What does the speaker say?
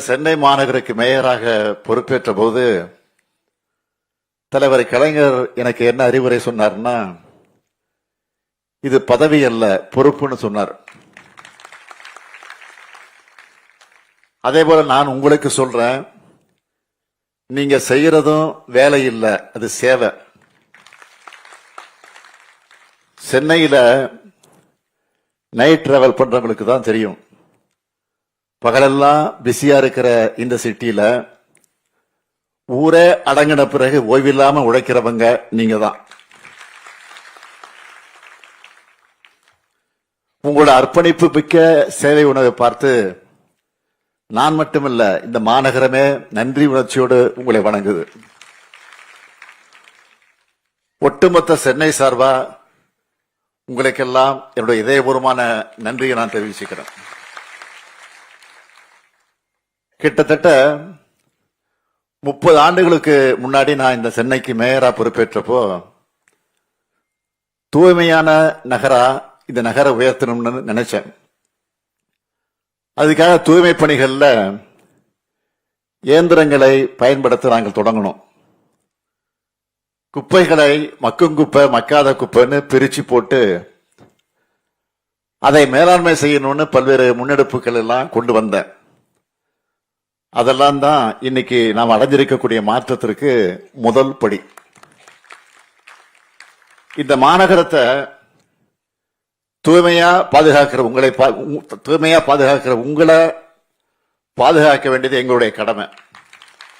சென்னை மாநகருக்கு மேயராக பொறுப்பேற்ற போது தலைவர் கலைஞர் எனக்கு என்ன அறிவுரை சொன்னார்னா இது பதவி அல்ல பொறுப்புன்னு சொன்னார். அதே போல நான் உங்களுக்கு சொல்றேன் நீங்க செய்யறதும் வேலை இல்லை அது சேவை. சென்னையில நைட் டிராவல் பண்றவங்களுக்கு தான் தெரியும். பகலெல்லாம் பிஸியா இருக்கிற இந்த சிட்டியில ஊரே அடங்கின பிறகு ஓய்வில்லாம உழைக்கிறவங்க நீங்க தான் உங்களோட அர்ப்பணிப்பு மிக்க சேவை உணவை பார்த்து நான் மட்டுமல்ல இந்த மாநகரமே நன்றி உணர்ச்சியோடு உங்களை வணங்குது. ஒட்டுமொத்த சென்னை சார்பா உங்களுக்கெல்லாம் என்னுடைய இதயபூர்வமான நன்றியை நான் தெரிவிச்சுக்கிறேன். கிட்டத்தட்ட முப்பது ஆண்டுகளுக்கு முன்னாடி நான் இந்த சென்னைக்கு மேயரா பொறுப்பேற்றப்போ தூய்மையான நகரா இந்த நகரை உயர்த்தணும்னு நினைச்சேன். அதுக்காக தூய்மை பணிகளில் இயந்திரங்களை பயன்படுத்த நாங்கள் தொடங்கணும். குப்பைகளை மக்கும் குப்பை மக்காத குப்பைன்னு பிரிச்சு போட்டு அதை மேலாண்மை செய்யணும்னு பல்வேறு முன்னெடுப்புகள் எல்லாம் கொண்டு வந்தேன். அதெல்லாம் தான் இன்னைக்கு நாம் அடைஞ்சிருக்கக்கூடிய மாற்றத்திற்கு முதல் படி. இந்த மாநகரத்தை தூய்மையா பாதுகாக்கிற உங்களை பா- உ- தூய்மையா பாதுகாக்கிற உங்களை பாதுகாக்க வேண்டியது எங்களுடைய கடமை.